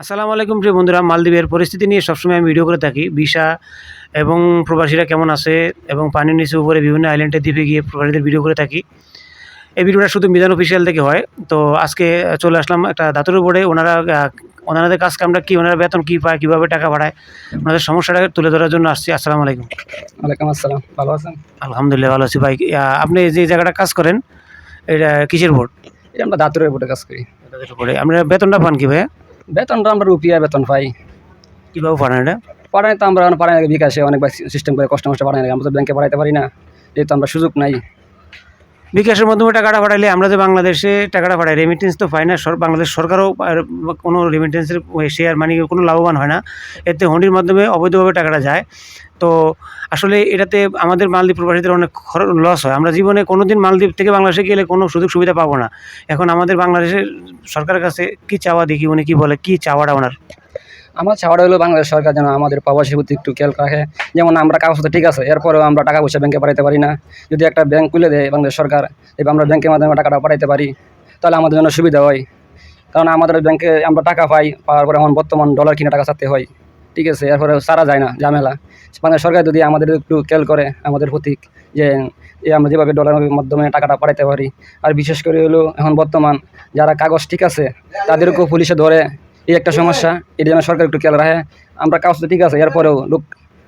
আসসালামু আলাইকুম প্রিয় বন্ধুরা মালদ্বীপের পরিস্থিতি নিয়ে সবসময় আমি ভিডিও করে থাকি। ভিসা এবং প্রবাসীরা কেমন আছে এবং পানির নিচে উপরে বিভিন্ন আইল্যান্ডে দ্বীপে গিয়ে প্রবাসীদের ভিডিও করে থাকি। এই ভিডিওটা শুধু মিজান অফিসিয়াল থেকে হয়। তো আজকে চলে আসলাম একটা দাতুর বোর্ডে ওনারা ওনাদের কাজ কামটা কী ওনারা বেতন কী পায় কীভাবে টাকা পাঠায় ওনাদের সমস্যাটাকে তুলে ধরার জন্য আসছি। আসসালামু আলাইকুম। ওয়ালাইকুম আসসালাম। ভালো আছেন? আলহামদুলিল্লাহ ভালো আছি ভাই। আপনি যে জায়গাটা কাজ করেন এটা কিসের বোর্ড? এটা আমরা দাতুরের বোর্ডে কাজ করি। বোর্ডে আমরা বেতনটা পান কী ভাই বেতনটা আমরা রুপিয়া বেতন পাই। কীভাবে পাঠানো এটা? পাঠাই তো আমরা পাঠাই বিকাশে অনেক সিস্টেম করে কষ্ট মষ্ট পাঠাই না আমরা তো ব্যাংকে পাঠাইতে পারি না যেহেতু আমরা সুযোগ নাই। বিকাশের মাধ্যমে টাকাটা পাঠাইলে আমরা যে বাংলাদেশে টাকাটা পাঠাই রেমিটেন্স তো পাই না বাংলাদেশ সরকারও কোনো রেমিটেন্সের শেয়ার মানে কোনো লাভবান হয় না। এতে হন্ডির মাধ্যমে অবৈধভাবে টাকাটা যায়। তো আসলে এটাতে আমাদের মালদ্বীপ প্রবাসীদের অনেক লস হয়। আমরা জীবনে কোনো দিন মালদ্বীপ থেকে বাংলাদেশে গেলে কোনো সুযোগ সুবিধা পাবো না। এখন আমাদের বাংলাদেশের সরকারের কাছে কি চাওয়া দেখি, উনি কি বলে, কি চাওয়াটা ওনার? আমার চাওয়াটা হলো বাংলাদেশ সরকার যেন আমাদের প্রবাসীর প্রতি একটু খেয়াল রাখে। যেমন আমরা কাগজপত্র ঠিক আছে, এরপরেও আমরা টাকা পয়সা ব্যাংকে পাঠাইতে পারি না। যদি একটা ব্যাংক খুলে দেয় বাংলাদেশ সরকার, এবার আমরা ব্যাংকের মাধ্যমে টাকাটা পাঠাইতে পারি, তাহলে আমাদের জন্য সুবিধা হয়। কারণ আমাদের ব্যাংকে আমরা টাকা পাই, পাওয়ার পরে এখন বর্তমান ডলার কিনে টাকা ছাড়তে হয়। ঠিক আছে, এরপরে সারা যায় না, ঝামেলা। বাংলাদেশ সরকার যদি আমাদের একটু খেয়াল করে, আমাদের প্রতি যে আমরা যেভাবে ডলারের মাধ্যমে টাকাটা পাঠাতে পারি। আর বিশেষ করে হলো এখন বর্তমান যারা কাগজ ঠিক আছে, তাদেরকেও পুলিশে ধরে এই একটা সমস্যা, এটা যেন সরকার একটু খেয়াল রাখে। আমরা কাজ তো ঠিক আছে, এরপরেও লোক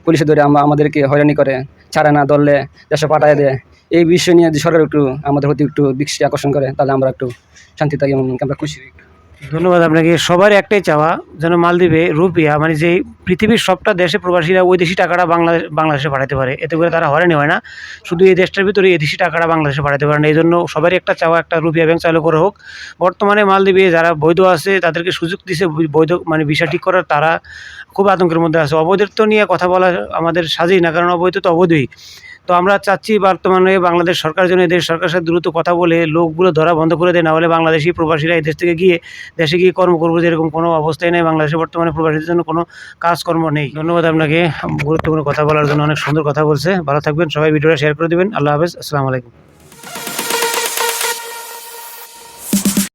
পুলিশে ধরে আমরা আমাদেরকে হয়রানি করে, ছাড়ে না ধরলে দেশে পাঠায় দেয়। এই বিষয় নিয়ে যদি সরকার একটু আমাদের প্রতি একটু দৃষ্টি আকর্ষণ করে, তাহলে আমরা একটু শান্তি থাকি আমরা খুশি ধন্যবাদ আপনাকে। সবার একটাই চাওয়া, যেন মালদ্বীপে রুপিয়া মানে যে পৃথিবীর সবটা দেশে প্রবাসীরা ওই দেশি টাকাটা বাংলাদেশ, বাংলাদেশে পাঠাতে পারে। এতে করে তারা হয়রানি হয় না। শুধু এই দেশটার ভিতরে এই দেশি টাকাটা বাংলাদেশে পাঠাতে পারে না। এই জন্য সবারই একটা চাওয়া, একটা রুপিয়া ব্যাংক চালু করে হোক। বর্তমানে মালদ্বীপে যারা বৈধ আছে, তাদেরকে সুযোগ দিছে বৈধ মানে ভিসা ঠিক করার। তারা খুব আতঙ্কের মধ্যে আছে। অবৈধের তো নিয়ে কথা বলা আমাদের সাজেই না, কারণ অবৈধ তো অবৈধই। তো আমরা চাচ্ছি বর্তমানে বাংলাদেশ সরকার জন্য এদের সরকারের সাথে দ্রুত কথা বলে লোকগুলো ধরা বন্ধ করে দেয় না হলে বাংলাদেশি প্রবাসীরা এদেশ দেশ থেকে গিয়ে, দেশে গিয়ে কর্ম করব যেরকম কোনো অবস্থায় নেই। বাংলাদেশে বর্তমানে প্রবাসীদের জন্য কোনো কাজকর্ম নেই। ধন্যবাদ আপনাকে গুরুত্বপূর্ণ কথা বলার জন্য। অনেক সুন্দর কথা বলছে। ভালো থাকবেন। সবাই ভিডিওটা শেয়ার করে দেবেন। আল্লাহ হাফেজ। আসসালামু আলাইকুম।